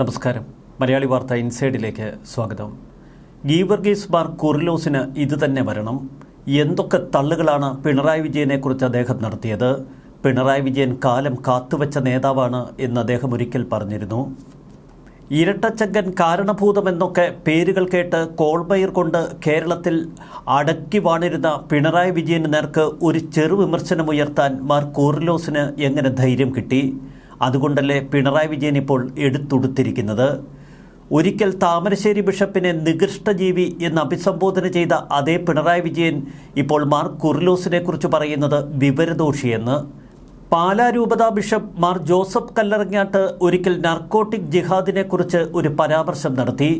നമസ്കാരം. മലയാളി വാർത്ത ഇൻസൈഡിലേക്ക് സ്വാഗതം. ഗീവർഗീസ് ബാർ കുറിലോസിന് ഇത് തന്നെ വരണം. എന്തൊക്കെ തള്ളുകളാണ് പിണറായി വിജയനെക്കുറിച്ച് അദ്ദേഹം നടത്തിയത്? പിണറായി വിജയൻ കാലം കാത്തുവച്ച നേതാവാണ് എന്ന് അദ്ദേഹം ഒരിക്കൽ പറഞ്ഞിരുന്നു. ഇരട്ടച്ചങ്കൻ കാരണഭൂതമെന്നൊക്കെ പേരുകൾ കേട്ട് കോൾബയർ കൊണ്ട് കേരളത്തിൽ അടക്കി വാണിരുന്ന പിണറായി വിജയന് നേർക്ക് ഒരു ചെറു വിമർശനം ഉയർത്താൻ മാർ കോറിലോസിന് എങ്ങനെ ധൈര്യം കിട്ടി? അതുകൊണ്ടല്ലേ പിണറായി വിജയൻ ഇപ്പോൾ എടുത്തുടുത്തിരിക്കുന്നത്? ഒരിക്കൽ താമരശ്ശേരി ബിഷപ്പിനെ നികൃഷ്ടജീവി എന്ന് അഭിസംബോധന ചെയ്ത അതേ പിണറായി വിജയൻ ഇപ്പോൾ മാർ കുർലോസിനെ കുറിച്ച് പറയുന്നത് വിവരദോഷിയെന്ന്. പാലാ രൂപതാ ബിഷപ്പ് മാർ ജോസഫ് കല്ലറങ്ങാട്ട് ഒരിക്കൽ നർക്കോട്ടിക് ജിഹാദിനെക്കുറിച്ച് ഒരു പരാമർശം നടത്തി.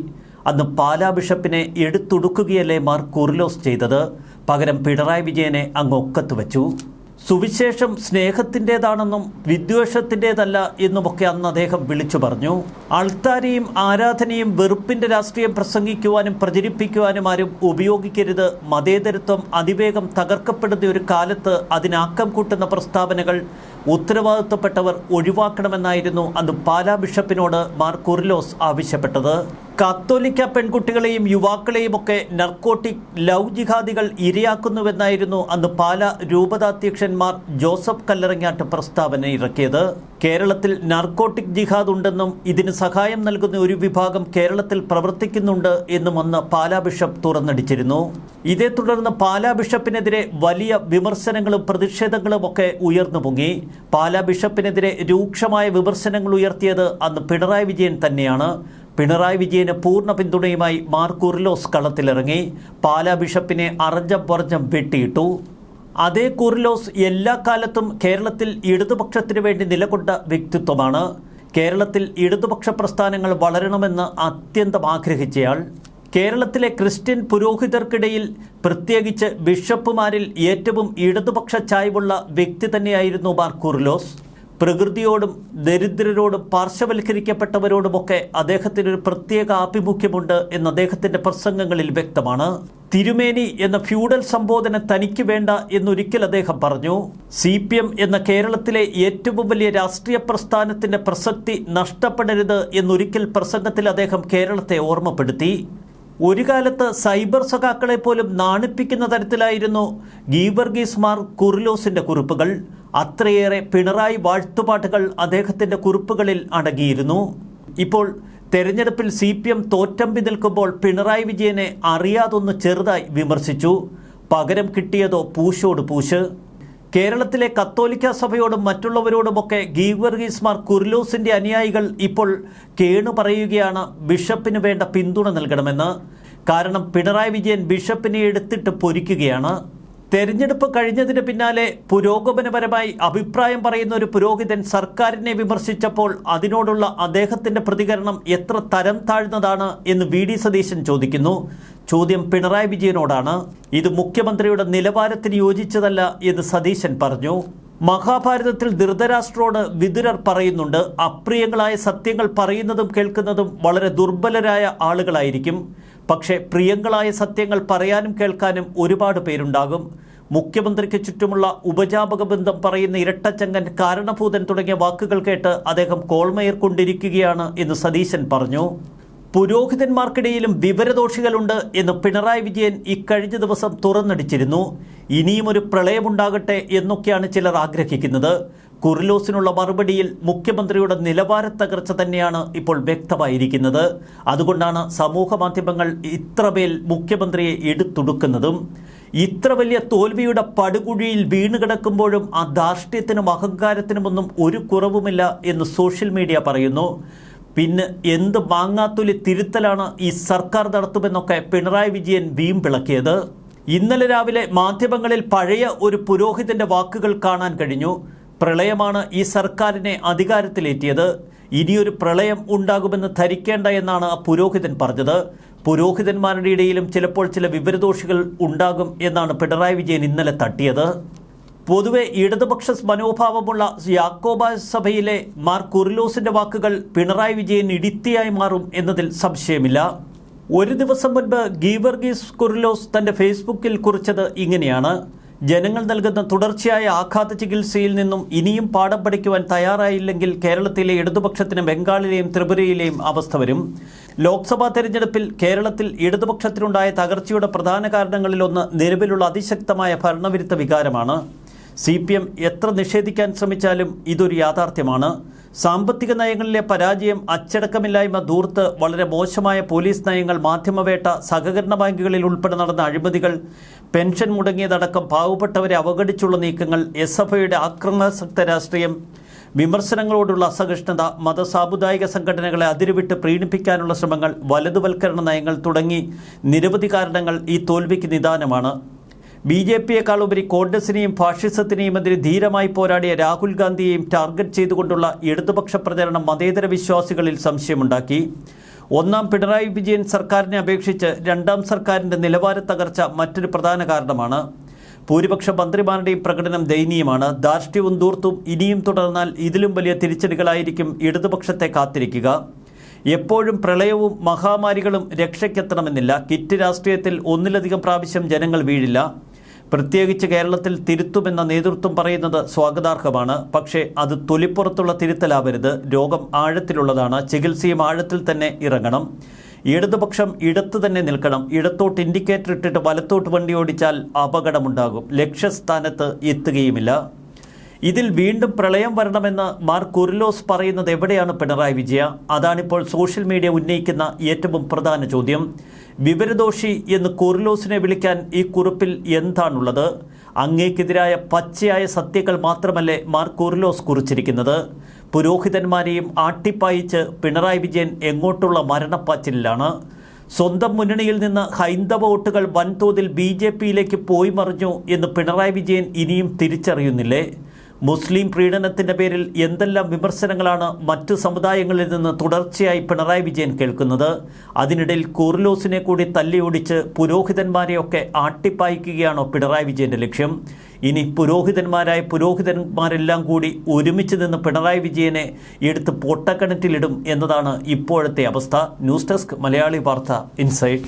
അന്ന് പാലാ ബിഷപ്പിനെ എടുത്തുടുക്കുകയല്ലേ മാർ കുറിലോസ് ചെയ്തത്? പകരം പിണറായി വിജയനെ അങ്ങ് ഒക്കത്ത് വെച്ചു സുവിശേഷം സ്നേഹത്തിന്റെതാണെന്നും വിദ്വേഷത്തിന്റെതല്ല എന്നുമൊക്കെ അന്ന് അദ്ദേഹം വിളിച്ചു പറഞ്ഞു. അൾത്താരയും ആരാധനയും വെറുപ്പിന്റെ രാഷ്ട്രീയം പ്രസംഗിക്കുവാനും പ്രചരിപ്പിക്കുവാനും ആരും ഉപയോഗിക്കരുത്. മതേതരത്വം അതിവേഗം തകർക്കപ്പെടുന്ന ഒരു കാലത്ത് അതിനാക്കം കൂട്ടുന്ന പ്രസ്താവനകൾ ഉത്തരവാദിത്തപ്പെട്ടവർ ഒഴിവാക്കണമെന്നായിരുന്നു അന്ന് പാലാ ബിഷപ്പിനോട് മാർ കുർലോസ് ആവശ്യപ്പെട്ടത്. കത്തോലിക്ക പെൺകുട്ടികളെയും യുവാക്കളെയും ഒക്കെ നർക്കോട്ടിക് ലവ് ജിഹാദികൾ ഇരയാക്കുന്നുവെന്നായിരുന്നു അന്ന് പാല രൂപതാധ്യക്ഷന്മാർ ജോസഫ് കല്ലറങ്ങാട്ട് പ്രസ്താവന ഇറക്കിയത്. കേരളത്തിൽ നർക്കോട്ടിക് ജിഹാദ് ഉണ്ടെന്നും ഇതിന് സഹായം നൽകുന്ന ഒരു വിഭാഗം കേരളത്തിൽ പ്രവർത്തിക്കുന്നുണ്ട് എന്നും അന്ന് പാലാ ബിഷപ്പ് തുറന്നടിച്ചിരുന്നു. ഇതേ തുടർന്ന് പാലാ ബിഷപ്പിനെതിരെ വലിയ വിമർശനങ്ങളും പ്രതിഷേധങ്ങളും ഒക്കെ ഉയർന്നു പൊങ്ങി. പാലാ ബിഷപ്പിനെതിരെ രൂക്ഷമായ വിമർശനങ്ങൾ ഉയർത്തിയത് അന്ന് പിണറായി വിജയൻ തന്നെയാണ്. പിണറായി വിജയന് പൂർണ പിന്തുണയുമായി മാർ കുർലോസ് കളത്തിലിറങ്ങി. പാലാ ബിഷപ്പിനെ അറഞ്ചം പറഞ്ഞം വെട്ടിയിട്ടു. അതേ കുർലോസ് എല്ലാ കാലത്തും കേരളത്തിൽ ഇടതുപക്ഷത്തിനു വേണ്ടി നിലകൊണ്ട വ്യക്തിത്വമാണ്. കേരളത്തിൽ ഇടതുപക്ഷ പ്രസ്ഥാനങ്ങൾ വളരണമെന്ന് അത്യന്തം ആഗ്രഹിച്ചയാൾ. കേരളത്തിലെ ക്രിസ്ത്യൻ പുരോഹിതർക്കിടയിൽ പ്രത്യേകിച്ച് ബിഷപ്പുമാരിൽ ഏറ്റവും ഇടതുപക്ഷ ചായ്വുള്ള വ്യക്തി തന്നെയായിരുന്നു മാർ കുർലോസ് പ്രകൃതിയോടും ദരിദ്രരോടും പാർശ്വവൽക്കരിക്കപ്പെട്ടവരോടുമൊക്കെ അദ്ദേഹത്തിന് ഒരു പ്രത്യേക ആഭിമുഖ്യമുണ്ട് എന്ന് അദ്ദേഹത്തിന്റെ പ്രസംഗങ്ങളിൽ വ്യക്തമാണ്. തിരുമേനി എന്ന ഫ്യൂഡൽ സംബോധന തനിക്ക് വേണ്ട എന്നൊരിക്കൽ അദ്ദേഹം പറഞ്ഞു. സി പി എം എന്ന കേരളത്തിലെ ഏറ്റവും വലിയ രാഷ്ട്രീയ പ്രസ്ഥാനത്തിന്റെ പ്രസക്തി നഷ്ടപ്പെടരുത് എന്നൊരിക്കൽ പ്രസംഗത്തിൽ അദ്ദേഹം കേരളത്തെ ഓർമ്മപ്പെടുത്തി. ഒരു കാലത്ത് സൈബർ സഖാക്കളെ പോലും നാണിപ്പിക്കുന്ന തരത്തിലായിരുന്നു ഗീവർഗീസ് മാർ കുറിലോസിന്റെ കുറിപ്പുകൾ. അത്രയേറെ പിണറായി വാഴ്ത്തുപാട്ടുകൾ അദ്ദേഹത്തിന്റെ കുറിപ്പുകളിൽ അടങ്ങിയിരുന്നു. ഇപ്പോൾ തെരഞ്ഞെടുപ്പിൽ സി പി എം തോറ്റമ്പി നിൽക്കുമ്പോൾ പിണറായി വിജയനെ അറിയാതൊന്ന് ചെറുതായി വിമർശിച്ചു. പകരം കിട്ടിയതോ പൂശോട് പൂശ്. കേരളത്തിലെ കത്തോലിക്ക സഭയോടും മറ്റുള്ളവരോടുമൊക്കെ ഗീവർഗീസ് മാർ കുർലൂസിന്റെ അനുയായികൾ ഇപ്പോൾ കേണു പറയുകയാണ് ബിഷപ്പിന് വേണ്ട പിന്തുണ നൽകണമെന്ന്. കാരണം പിണറായി വിജയൻ ബിഷപ്പിനെ എടുത്തിട്ട് പൊരിക്കുകയാണ്. തെരഞ്ഞെടുപ്പ് കഴിഞ്ഞതിന് പിന്നാലെ പുരോഗമനപരമായി അഭിപ്രായം പറയുന്ന ഒരു പുരോഹിതൻ സർക്കാരിനെ വിമർശിച്ചപ്പോൾ അതിനോടുള്ള അദ്ദേഹത്തിന്റെ പ്രതികരണം എത്ര തരം താഴ്ന്നതാണ് എന്ന് വി ഡി സതീശൻ ചോദിക്കുന്നു. ചോദ്യം പിണറായി വിജയനോടാണ്. ഇത് മുഖ്യമന്ത്രിയുടെ നിലവാരത്തിന് യോജിച്ചതല്ല എന്ന് സതീശൻ പറഞ്ഞു. മഹാഭാരതത്തിൽ ധൃതരാഷ്ട്രോട് വിതുരർ പറയുന്നുണ്ട്. അപ്രിയങ്ങളായ സത്യങ്ങൾ പറയുന്നതും കേൾക്കുന്നതും വളരെ ദുർബലരായ ആളുകളായിരിക്കും. പക്ഷേ പ്രിയങ്ങളായ സത്യങ്ങൾ പറയാനും കേൾക്കാനും ഒരുപാട് പേരുണ്ടാകും. മുഖ്യമന്ത്രിക്ക് ചുറ്റുമുള്ള ഉപജാപക ബന്ധം പറയുന്ന ഇരട്ടച്ചങ്ങൻ കാരണഭൂതൻ തുടങ്ങിയ വാക്കുകൾ കേട്ട് അദ്ദേഹം കോൾമയർ കൊണ്ടിരിക്കുകയാണ് എന്ന് സതീശൻ പറഞ്ഞു. പുരോഹിതന്മാർക്കിടയിലും വിവരദോഷികളുണ്ട് എന്ന് പിണറായി വിജയൻ ഇക്കഴിഞ്ഞ ദിവസം തുറന്നടിച്ചിരുന്നു. ഇനിയും ഒരു പ്രളയമുണ്ടാകട്ടെ എന്നൊക്കെയാണ് ചിലർ ആഗ്രഹിക്കുന്നത്. കുറിലോസിനുള്ള മറുപടിയിൽ മുഖ്യമന്ത്രിയുടെ നിലവാര തകർച്ച തന്നെയാണ് ഇപ്പോൾ വ്യക്തമായിരിക്കുന്നത്. അതുകൊണ്ടാണ് സമൂഹ മാധ്യമങ്ങൾ ഇത്രമേൽ മുഖ്യമന്ത്രിയെ എടുത്തുടുക്കുന്നതും. ഇത്ര വലിയ തോൽവിയുടെ പടുകുഴിയിൽ വീണ് കിടക്കുമ്പോഴും ആ ധാർഷ്ട്യത്തിനും അഹങ്കാരത്തിനുമൊന്നും ഒരു കുറവുമില്ല എന്ന് സോഷ്യൽ മീഡിയ പറയുന്നു. പിന്നെ എന്ത് മാങ്ങാത്തുലി തിരുത്തലാണ് ഈ സർക്കാർ നടത്തുമെന്നൊക്കെ പിണറായി വിജയൻ വീം പിളക്കിയത്. ഇന്നലെ രാവിലെ മാധ്യമങ്ങളിൽ പഴയ ഒരു പുരോഹിതന്റെ വാക്കുകൾ കാണാൻ കഴിഞ്ഞു. പ്രളയമാണ് ഈ സർക്കാരിനെ അധികാരത്തിലേറ്റിയത്. ഇനിയൊരു പ്രളയം ഉണ്ടാകുമെന്ന് ധരിക്കേണ്ട എന്നാണ് പുരോഹിതൻ പറഞ്ഞത്. പുരോഹിതന്മാരുടെ ഇടയിലും ചിലപ്പോൾ ചില വിവരദോഷികൾ ഉണ്ടാകും എന്നാണ് പിണറായി വിജയൻ ഇന്നലെ തട്ടിയത്. പൊതുവെ ഇടതുപക്ഷ മനോഭാവമുള്ള യാക്കോബ സഭയിലെ മാർ കുറിലോസിന്റെ വാക്കുകൾ പിണറായി വിജയൻ ഇടിത്തിയായി മാറും എന്നതിൽ സംശയമില്ല. ഒരു ദിവസം മുൻപ് ഗീവർഗീസ് കുറിലോസ് തന്റെ ഫേസ്ബുക്കിൽ കുറിച്ചത് ഇങ്ങനെയാണ്. ജനങ്ങൾ നൽകുന്ന തുടർച്ചയായ ആഘാത ചികിത്സയിൽ നിന്നും ഇനിയും പാഠം പഠിക്കുവാൻ തയ്യാറായില്ലെങ്കിൽ കേരളത്തിലെ ഇടതുപക്ഷത്തിന് ബംഗാളിലെയും ത്രിപുരയിലെയും അവസ്ഥ വരും. ലോക്സഭാ തെരഞ്ഞെടുപ്പിൽ കേരളത്തിൽ ഇടതുപക്ഷത്തിനുണ്ടായ തകർച്ചയുടെ പ്രധാന കാരണങ്ങളിലൊന്ന് നിലവിലുള്ള അതിശക്തമായ ഭരണവിരുദ്ധ വികാരമാണ്. സി പി എം എത്ര നിഷേധിക്കാൻ ശ്രമിച്ചാലും ഇതൊരു യാഥാർത്ഥ്യമാണ്. സാമ്പത്തിക നയങ്ങളിലെ പരാജയം അച്ചടക്കമില്ലായ്മ ദൂർത്ത് വളരെ മോശമായ പോലീസ് നയങ്ങൾ മാധ്യമവേട്ട സഹകരണ ബാങ്കുകളിൽ ഉൾപ്പെടെ നടന്ന അഴിമതികൾ പെൻഷൻ മുടങ്ങിയതടക്കം പാവപ്പെട്ടവരെ അവഗണിച്ചുള്ള നീക്കങ്ങൾ എസ് എഫ് ഐയുടെ രാഷ്ട്രീയം വിമർശനങ്ങളോടുള്ള അസഹിഷ്ണുത മതസാമുദായിക സംഘടനകളെ അതിരുവിട്ട് പ്രീണിപ്പിക്കാനുള്ള ശ്രമങ്ങൾ വലതുവൽക്കരണ നയങ്ങൾ തുടങ്ങി നിരവധി കാരണങ്ങൾ ഈ തോൽവിക്ക് നിദാനമാണ്. ബി ജെ പിയേക്കാൾ ഉപരി കോൺഗ്രസിനെയും ഫാഷിസത്തിനെയും എതിരെ ധീരമായി പോരാടിയ രാഹുൽ ഗാന്ധിയെയും ടാർഗറ്റ് ചെയ്തുകൊണ്ടുള്ള ഇടതുപക്ഷ പ്രചരണം മതേതര വിശ്വാസികളിൽ സംശയമുണ്ടാക്കി. ഒന്നാം പിണറായി വിജയൻ സർക്കാരിനെ അപേക്ഷിച്ച് രണ്ടാം സർക്കാരിന്റെ നിലവാര തകർച്ച മറ്റൊരു പ്രധാന കാരണമാണ്. ഭൂരിപക്ഷ മന്ത്രിമാരുടെയും പ്രകടനം ദയനീയമാണ്. ധാർഷ്ട്യവും ദൂർത്തും ഇനിയും തുടർന്നാൽ ഇതിലും വലിയ തിരിച്ചടികളായിരിക്കും ഇടതുപക്ഷത്തെ കാത്തിരിക്കുക. എപ്പോഴും പ്രളയവും മഹാമാരികളും രക്ഷയ്ക്കെത്തണമെന്നില്ല. കിറ്റ് രാഷ്ട്രീയത്തിൽ ഒന്നിലധികം പ്രാവശ്യം ജനങ്ങൾ വീഴില്ല. പ്രത്യേകിച്ച് കേരളത്തിൽ തിരുത്തുമെന്ന നേതൃത്വം പറയുന്നത് സ്വാഗതാർഹമാണ്. പക്ഷേ അത് തൊലിപ്പുറത്തുള്ള തിരുത്തലാവരുത്. രോഗം ആഴത്തിലുള്ളതാണ്. ചികിത്സയും ആഴത്തിൽ തന്നെ ഇറങ്ങണം. ഇടതുപക്ഷം ഇടത്ത് തന്നെ നിൽക്കണം. ഇടത്തോട്ട് ഇൻഡിക്കേറ്റർ ഇട്ടിട്ട് വലത്തോട്ട് വണ്ടി ഓടിച്ചാൽ അപകടമുണ്ടാകും. ലക്ഷ്യസ്ഥാനത്ത് എത്തുകയുമില്ല. ഇതിൽ വീണ്ടും പ്രളയം വരണമെന്ന് മാർ കുറിലോസ് പറയുന്നത് എവിടെയാണ് പിണറായി വിജയ? അതാണിപ്പോൾ സോഷ്യൽ മീഡിയ ഉന്നയിക്കുന്ന ഏറ്റവും പ്രധാന ചോദ്യം. വിവരദോഷി എന്ന് കുറിലോസിനെ വിളിക്കാൻ ഈ കുറിപ്പിൽ എന്താണുള്ളത്? അങ്ങേക്കെതിരായ പച്ചയായ സത്യങ്ങൾ മാത്രമല്ലേ മാർ കുറിലോസ് കുറിച്ചിരിക്കുന്നത്? പുരോഹിതന്മാരെയും ആട്ടിപ്പായിച്ച് പിണറായി വിജയൻ എങ്ങോട്ടുള്ള മരണപ്പാച്ചിലാണ് സ്വന്തം മുന്നണിയിൽ നിന്ന് ഹൈന്ദവ വോട്ടുകൾ വൻതോതിൽ ബി ജെ പിയിലേക്ക് പോയി മറിഞ്ഞു എന്ന് പിണറായി വിജയൻ ഇനിയും തിരിച്ചറിയുന്നില്ലേ? മുസ്ലിം പ്രീണനത്തിന്റെ പേരിൽ എന്തെല്ലാം വിമർശനങ്ങളാണ് മറ്റു സമുദായങ്ങളിൽ നിന്ന് തുടർച്ചയായി പിണറായി വിജയൻ കേൾക്കുന്നത്? അതിനിടയിൽ കൂർലോസിനെ കൂടി തല്ലിയോടിച്ച് പുരോഹിതന്മാരെയൊക്കെ ആട്ടിപ്പായിക്കുകയാണോ പിണറായി വിജയന്റെ ലക്ഷ്യം? ഇനി പുരോഹിതന്മാരായ പുരോഹിതന്മാരെല്ലാം കൂടി ഒരുമിച്ച് നിന്ന് പിണറായി വിജയനെ എടുത്ത് പൊട്ടക്കിണറ്റിലിടും എന്നതാണ് ഇപ്പോഴത്തെ അവസ്ഥ. ന്യൂസ് ഡെസ്ക് മലയാളി വാർത്ത ഇൻസൈറ്റ്